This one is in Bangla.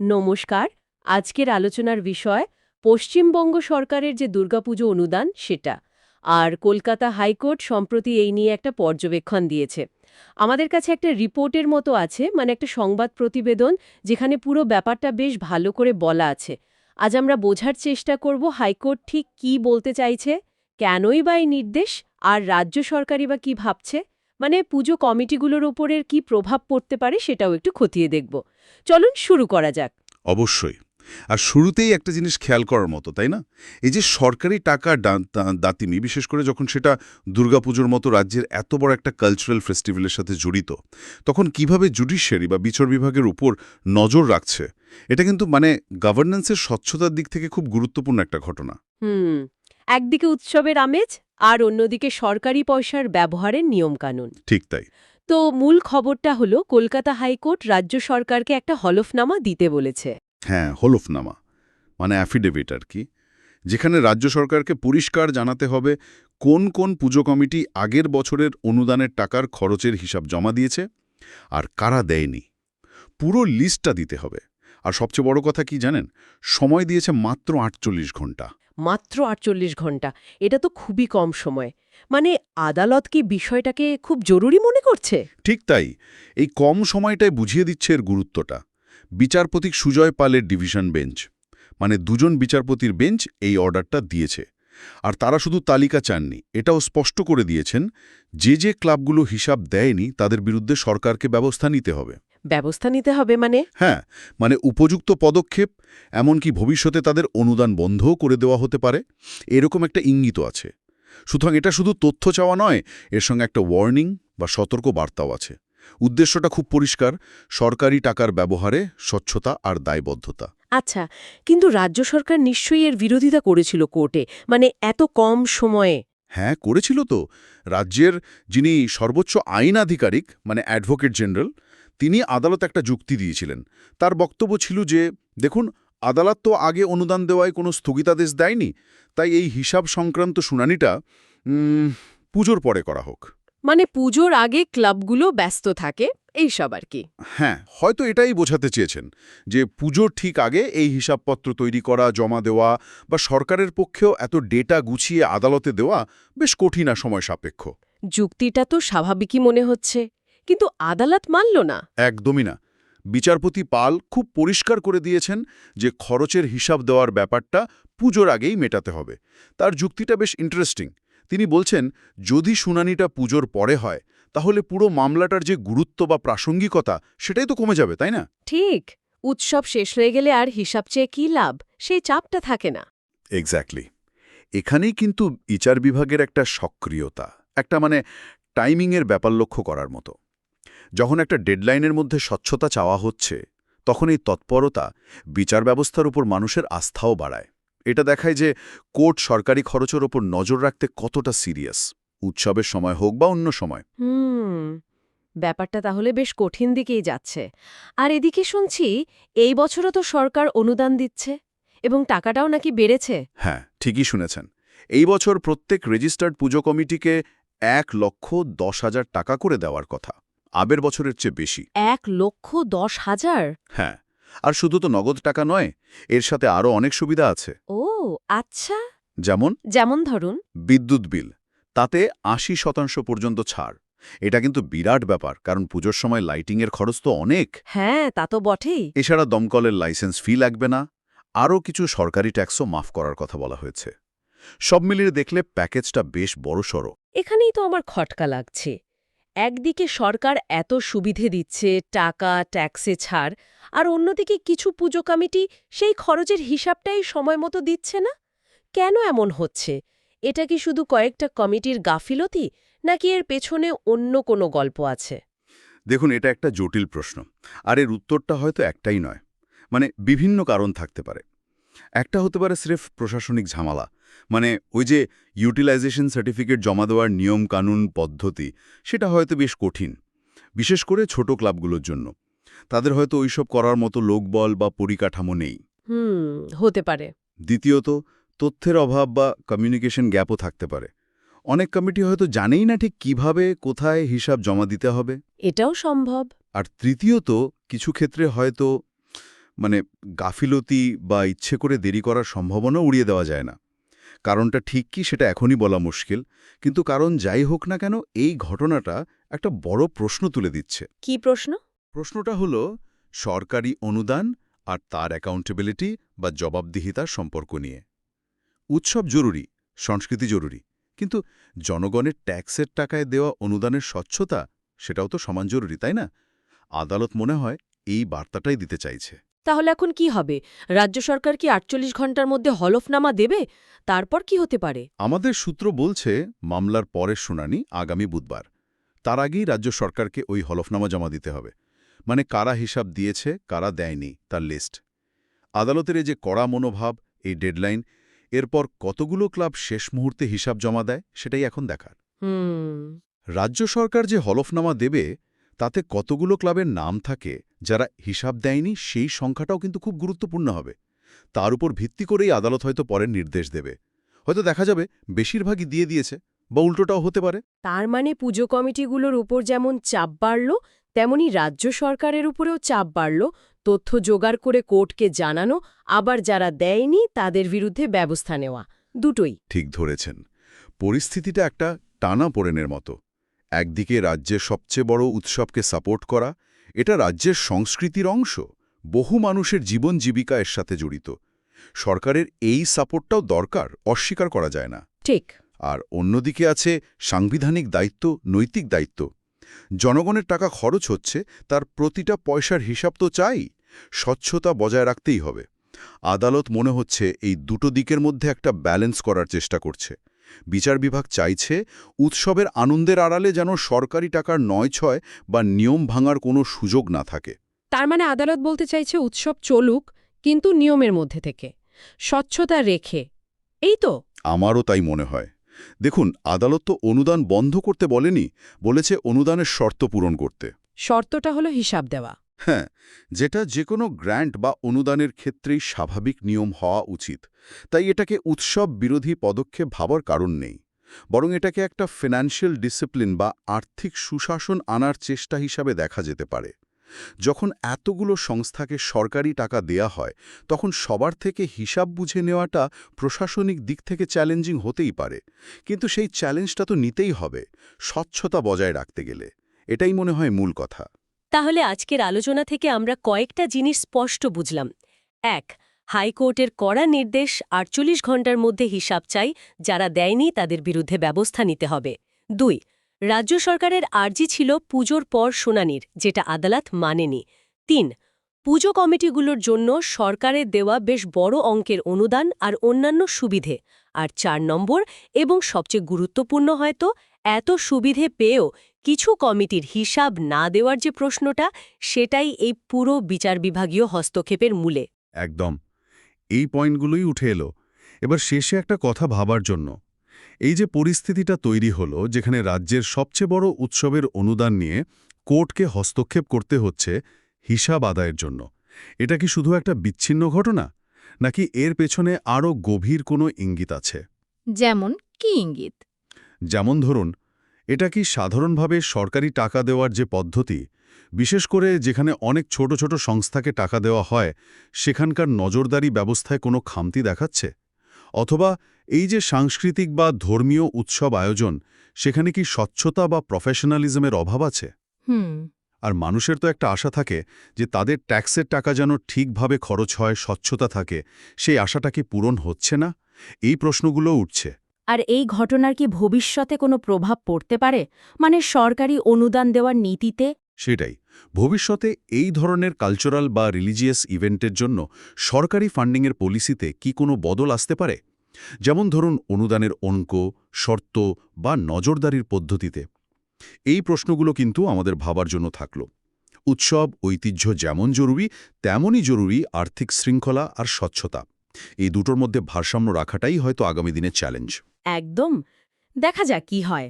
নমস্কার, আজকের আলোচনার বিষয় পশ্চিমবঙ্গ সরকারের যে দুর্গাপুজো অনুদান সেটা। আর কলকাতা হাইকোর্ট সম্প্রতি এই নিয়ে একটা পর্যবেক্ষণ দিয়েছে। আমাদের কাছে একটা রিপোর্টের মতো আছে মানে একটা সংবাদ প্রতিবেদন, যেখানে পুরো ব্যাপারটা বেশ ভালো করে বলা আছে। আজ আমরা বোঝার চেষ্টা করব হাইকোর্ট ঠিক কি বলতে চাইছে, কেনই বা এই নির্দেশ, আর রাজ্য সরকারই বা কি ভাবছে। মানে পুজো কমিটিগুলোর ওপরের কি প্রভাব পড়তে পারে সেটাও একটু খতিয়ে দেখব। চলুন শুরু করা যাক। অবশ্যই। আর শুরুতেই একটা জিনিস খেয়াল করার মতো তাই না? এই যে সরকারি টাকা দাতিমি বিশেষ করে যখন সেটা দুর্গাপুজোর মতো রাজ্যের এত বড় একটা কালচারাল ফেস্টিভ্যালের সাথে জড়িত তখন কীভাবে জুডিশিয়ারি বা বিচার বিভাগের উপর নজর রাখছে এটা কিন্তু মানে গভর্নেন্সের স্বচ্ছতার দিক থেকে খুব গুরুত্বপূর্ণ একটা ঘটনা। হুম একদিকে উৎসবের আমেজ আর অন্যদিকে সরকারি পয়সার ব্যবহারের নিয়মকানুন। ঠিক তাই। তো মূল খবরটা হলো কলকাতা হাইকোর্ট রাজ্য সরকারকে একটা হলফনামা দিতে বলেছে। হ্যাঁ হলফনামা মানে অ্যাফিডেভিট আর কি যেখানে রাজ্য সরকারকে পরিষ্কার জানাতে হবে কোন কোন পুজো কমিটি আগের বছরের অনুদানের টাকার খরচের হিসাব জমা দিয়েছে আর কারা দেয়নি। পুরো লিস্টটা দিতে হবে। আর সবচেয়ে বড় কথা কি জানেন? সময় দিয়েছে মাত্র আটচল্লিশ ঘণ্টা। মাত্র আটচল্লিশ ঘণ্টা। এটা তো খুবই কম সময়। মানে আদালত কি বিষয়টাকে খুব জরুরি মনে করছে? ঠিক তাই। এই কম সময়টায় বুঝিয়ে দিচ্ছে এর গুরুত্বটা। বিচারপতি সুজয় পালের ডিভিশন বেঞ্চ। মানে দুজন বিচারপতির বেঞ্চ এই অর্ডারটা দিয়েছে। আর তারা শুধু তালিকা চাননি, এটাও স্পষ্ট করে দিয়েছেন, যে যে ক্লাবগুলো হিসাব দেয়নি, তাদের বিরুদ্ধে সরকারকে ব্যবস্থা নিতে হবে। ব্যবস্থা নিতে হবে মানে? হ্যাঁ মানে উপযুক্ত পদক্ষেপ এমনকি ভবিষ্যতে তাদের অনুদান বন্ধও করে দেওয়া হতে পারে এরকম একটা ইঙ্গিত আছে। সুতরাং এটা শুধু তথ্য চাওয়া নয় এর সঙ্গে একটা ওয়ার্নিং বা সতর্ক বার্তাও আছে। উদ্দেশ্যটা খুব পরিষ্কার সরকারি টাকার ব্যবহারে স্বচ্ছতা আর দায়বদ্ধতা। আচ্ছা কিন্তু রাজ্য সরকার নিশ্চয়ই এর বিরোধিতা করেছিল কোর্টে মানে এত কম সময়ে? হ্যাঁ করেছিল তো। রাজ্যের যিনি সর্বোচ্চ আইন আধিকারিক মানে অ্যাডভোকেট জেনারেল তিনি আদালত একটা যুক্তি দিয়েছিলেন। তার বক্তব্য ছিল যে দেখুন আদালত তো আগে অনুদান দেওয়ায় কোনো স্থগিতাদেশ দেয়নি তাই এই হিসাব সংক্রান্ত শুনানিটা পুজোর পরে করা হোক। মানে পুজোর আগে ক্লাবগুলো ব্যস্ত থাকে এইসব আর কি। হ্যাঁ হয়তো এটাই বোঝাতে চেয়েছেন যে পুজোর ঠিক আগে এই হিসাবপত্র তৈরি করা জমা দেওয়া বা সরকারের পক্ষেও এত ডেটা গুছিয়ে আদালতে দেওয়া বেশ কঠিন আর সময় সাপেক্ষ। যুক্তিটা তো স্বাভাবিকই মনে হচ্ছে। কিন্তু আদালত মানল না। একদমই না। বিচারপতি পাল খুব পরিষ্কার করে দিয়েছেন যে খরচের হিসাব দেওয়ার ব্যাপারটা পুজোর আগেই মেটাতে হবে। তার যুক্তিটা বেশ ইন্টারেস্টিং তিনি বলছেন যদি শুনানিটা পুজোর পরে হয় তাহলে পুরো মামলাটার যে গুরুত্ব বা প্রাসঙ্গিকতা সেটাই তো কমে যাবে তাই না? ঠিক। উৎসব শেষ হয়ে গেলে আর হিসাব চেয়ে কী লাভ? সেই চাপটা থাকে না। এক্স্যাক্টলি এখানেই কিন্তু বিচার বিভাগের একটা সক্রিয়তা একটা মানে টাইমিংয়ের ব্যাপার লক্ষ্য করার মতো। যখন একটা ডেডলাইনের মধ্যে স্বচ্ছতা চাওয়া হচ্ছে তখন এই তৎপরতা বিচার ব্যবস্থার উপর মানুষের আস্থাও বাড়ায়। এটা দেখায় যে কোর্ট সরকারি খরচের ওপর নজর রাখতে কতটা সিরিয়াস উৎসবের সময় হোক বা অন্য সময়। ব্যাপারটা তাহলে বেশ কঠিন দিকেই যাচ্ছে। আর এদিকে শুনছি এই বছরও তো সরকার অনুদান দিচ্ছে এবং টাকাটাও নাকি বেড়েছে। হ্যাঁ ঠিকই শুনেছেন। এই বছর প্রত্যেক রেজিস্টার্ড পুজো কমিটিকে এক লক্ষ দশ হাজার টাকা করে দেওয়ার কথা। আবের বছরের চেয়ে বেশি। এক লক্ষ দশ হাজার? হ্যাঁ আর শুধু তো নগদ টাকা নয় এর সাথে আরও অনেক সুবিধা আছে। ও আচ্ছা। যেমন? যেমন ধরুন? বিদ্যুৎ বিল তাতে আশি শতাংশ পর্যন্ত ছাড়। এটা কিন্তু বিরাট ব্যাপার কারণ পুজোর সময় লাইটিংয়ের খরচ তো অনেক। হ্যাঁ তা তো বটেই। এছাড়া দমকলের লাইসেন্স ফি লাগবে না। আরও কিছু সরকারি ট্যাক্সও মাফ করার কথা বলা হয়েছে। সব মিলিয়ে দেখলে প্যাকেজটা বেশ বড়সড়। এখানেই তো আমার খটকা লাগছে। একদিকে সরকার এত সুবিধে দিচ্ছে, টাকা, ট্যাক্সে ছাড়, আর অন্যদিকে কিছু পুজো কমিটি সেই খরচের হিসাবটাই সময় মতো দিচ্ছে না? কেন এমন হচ্ছে? এটা কি শুধু কয়েকটা কমিটির গাফিলতি, নাকি এর পেছনে অন্য কোনো গল্প আছে? দেখুন, এটা একটা জটিল প্রশ্ন, আর এর উত্তরটা হয়তো একটাই নয়। মানে বিভিন্ন কারণ থাকতে পারে। একটা হতে পারে স্রেফ প্রশাসনিক ঝামেলা। মানে ওই যে ইউটিলাইজেশন সার্টিফিকেট জমা দেওয়ার নিয়ম কানুন পদ্ধতি সেটা হয়তো বেশ কঠিন। বিশেষ করে ছোট ক্লাবগুলোর জন্য। তাদের হয়তো ওইসব করার মতো লোকবল বা পরিকাঠামো নেই। হুম হতে পারে। দ্বিতীয়ত তথ্যের অভাব বা কমিউনিকেশন গ্যাপও থাকতে পারে। অনেক কমিটি হয়তো জানেই না ঠিক কীভাবে কোথায় হিসাব জমা দিতে হবে। এটাও সম্ভব। আর তৃতীয়ত কিছু ক্ষেত্রে হয়তো মানে গাফিলতি বা ইচ্ছে করে দেরি করার সম্ভাবনা উড়িয়ে দেওয়া যায় না। কারণটা ঠিক কি সেটা এখনই বলা মুশকিল কিন্তু কারণ যাই হোক না কেন এই ঘটনাটা একটা বড় প্রশ্ন তুলে দিচ্ছে। কি প্রশ্ন? প্রশ্নটা হলো সরকারি অনুদান আর তার অ্যাকাউন্টেবিলিটি বা জবাবদিহিতার সম্পর্ক নিয়ে। উৎসব জরুরি সংস্কৃতি জরুরি কিন্তু জনগণের ট্যাক্সের টাকায় দেওয়া অনুদানের স্বচ্ছতা সেটাও তো সমান জরুরি তাই না? আদালত মনে হয় এই বার্তাটাই দিতে চাইছে। তাহলে এখন কি হবে? রাজ্য সরকার কি আটচল্লিশ ঘণ্টার মধ্যে হলফনামা দেবে? তারপর কি হতে পারে? আমাদের সূত্র বলছে মামলার পরের শুনানি আগামী বুধবার। তার আগেই রাজ্য সরকারকে ওই হলফনামা জমা দিতে হবে। মানে কারা হিসাব দিয়েছে কারা দেয়নি তার লিস্ট। আদালতের এই যে কড়া মনোভাব এই ডেডলাইন এরপর কতগুলো ক্লাব শেষ মুহূর্তে হিসাব জমা দেয় সেটাই এখন দেখার। রাজ্য সরকার যে হলফনামা দেবে তাতে কতগুলো ক্লাবের নাম থাকে যারা হিসাব দেয়নি সেই সংখ্যাটাও কিন্তু খুব গুরুত্বপূর্ণ হবে। তার উপর ভিত্তি করেই আদালত হয়তো পরের নির্দেশ দেবে। হয়তো দেখা যাবে বেশিরভাগই দিয়ে দিয়েছে বা উল্টোটাও হতে পারে। তার মানে পুজো কমিটিগুলোর উপর যেমন চাপ বাড়ল তেমনি রাজ্য সরকারের উপরেও চাপ বাড়ল। তথ্য জোগাড় করে কোর্টকে জানানো আবার যারা দেয়নি তাদের বিরুদ্ধে ব্যবস্থা নেওয়া। দুটোই। ঠিক ধরেছেন। পরিস্থিতিটা একটা টানা পোড়েনের মতো। একদিকে রাজ্যের সবচেয়ে বড় উৎসবকে সাপোর্ট করা এটা রাজ্যের সংস্কৃতির অংশ। বহু মানুষের জীবন জীবিকা এর সাথে জড়িত। সরকারের এই সাপোর্টটাও দরকার অস্বীকার করা যায় না। ঠিক। আর অন্যদিকে আছে সাংবিধানিক দায়িত্ব নৈতিক দায়িত্ব। জনগণের টাকা খরচ হচ্ছে তার প্রতিটা পয়সার হিসাব তো চাই স্বচ্ছতা বজায় রাখতেই হবে। আদালত মনে হচ্ছে এই দুটো দিকের মধ্যে একটা ব্যালেন্স করার চেষ্টা করছে। বিচার বিভাগ চাইছে উৎসবের আনন্দের আড়ালে যেন সরকারি টাকার নয় ছয় বা নিয়ম ভাঙার কোনো সুযোগ না থাকে। তার মানে আদালত বলতে চাইছে উৎসব চলুক কিন্তু নিয়মের মধ্যে থেকে স্বচ্ছতা রেখে এই তো? আমারও তাই মনে হয়। দেখুন আদালত তো অনুদান বন্ধ করতে বলেনি বলেছে অনুদানের শর্ত পূরণ করতে। শর্তটা হলো হিসাব দেওয়া। হ্যাঁ যেটা যে কোনো গ্র্যান্ট বা অনুদানের ক্ষেত্রেই স্বাভাবিক নিয়ম হওয়া উচিত। তাই এটাকে উৎসব বিরোধী পদক্ষেপ ভাবার কারণ নেই। বরং এটাকে একটা ফিনান্সিয়াল ডিসিপ্লিন বা আর্থিক সুশাসন আনার চেষ্টা হিসাবে দেখা যেতে পারে। যখন এতগুলো সংস্থাকে সরকারি টাকা দেয়া হয়, তখন সবার থেকে হিসাব বুঝে নেওয়াটা প্রশাসনিক দিক থেকে চ্যালেঞ্জিং হতেই পারে। কিন্তু সেই চ্যালেঞ্জটা তো নিতেই হবে, স্বচ্ছতা বজায় রাখতে গেলে। এটাই মনে হয় মূল কথা। তাহলে আজকের আলোচনা থেকে আমরা কয়েকটা জিনিস স্পষ্ট বুঝলাম। এক, হাইকোর্টের কড়া নির্দেশ আটচল্লিশ ঘণ্টার মধ্যে হিসাব চাই, যারা দেয়নি তাদের বিরুদ্ধে ব্যবস্থা নিতে হবে। দুই, রাজ্য সরকারের আর্জি ছিল পুজোর পর শুনানির, যেটা আদালত মানেনি। তিন, পুজো কমিটিগুলোর জন্য সরকারের দেওয়া বেশ বড় অঙ্কের অনুদান আর অন্যান্য সুবিধে। আর চার নম্বর, এবং সবচেয়ে গুরুত্বপূর্ণ হয়তো এত সুবিধে পেয়েও কিছু কমিটির হিসাব না দেওয়ার যে প্রশ্নটা সেটাই এই পুরো বিচার বিভাগীয় হস্তক্ষেপের মূলে। একদম। এই পয়েন্টগুলোই উঠে এলো। এবার শেষে একটা কথা ভাবার জন্য। এই যে পরিস্থিতিটা তৈরি হলো যেখানে রাজ্যের সবচেয়ে বড় উৎসবের অনুদান নিয়ে কোর্টকে হস্তক্ষেপ করতে হচ্ছে হিসাব আদায়ের জন্য এটা কি শুধু একটা বিচ্ছিন্ন ঘটনা? নাকি এর পেছনে আরও গভীর কোনো ইঙ্গিত আছে? যেমন কি ইঙ্গিত? যেমন ধরুন এটা কি সাধারণভাবে সরকারি টাকা দেওয়ার যে পদ্ধতি বিশেষ করে যেখানে অনেক ছোট ছোট সংস্থাকে টাকা দেওয়া হয় সেখানকার নজরদারি ব্যবস্থায় কোনো খামতি দেখাচ্ছে? অথবা এই যে সাংস্কৃতিক বা ধর্মীয় উৎসব আয়োজন সেখানে কি স্বচ্ছতা বা প্রফেশনালিজমের অভাব আছে? হুম। আর মানুষের তো একটা আশা থাকে যে তাদের ট্যাক্সের টাকা যেন ঠিকভাবে খরচ হয় স্বচ্ছতা থাকে সেই আশাটা কি পূরণ হচ্ছে না? এই প্রশ্নগুলো উঠছে। আর এই ঘটনার কি ভবিষ্যতে কোনো প্রভাব পড়তে পারে? মানে সরকারি অনুদান দেওয়ার নীতিতে? সেটাই। ভবিষ্যতে এই ধরনের কালচারাল বা রিলিজিয়াস ইভেন্টের জন্য সরকারি ফান্ডিংয়ের পলিসিতে কি কোনো বদল আসতে পারে? যেমন ধরুন অনুদানের অঙ্ক, শর্ত বা নজরদারির পদ্ধতিতে। এই প্রশ্নগুলো কিন্তু আমাদের ভাবার জন্য থাকল। উৎসব, ঐতিহ্য যেমন জরুরি, তেমনই জরুরি আর্থিক শৃঙ্খলা আর স্বচ্ছতা। এই দুটোর মধ্যে ভারসাম্য রাখাটাই হয়তো আগামী দিনের চ্যালেঞ্জ। একদম। দেখা যাক কি হয়।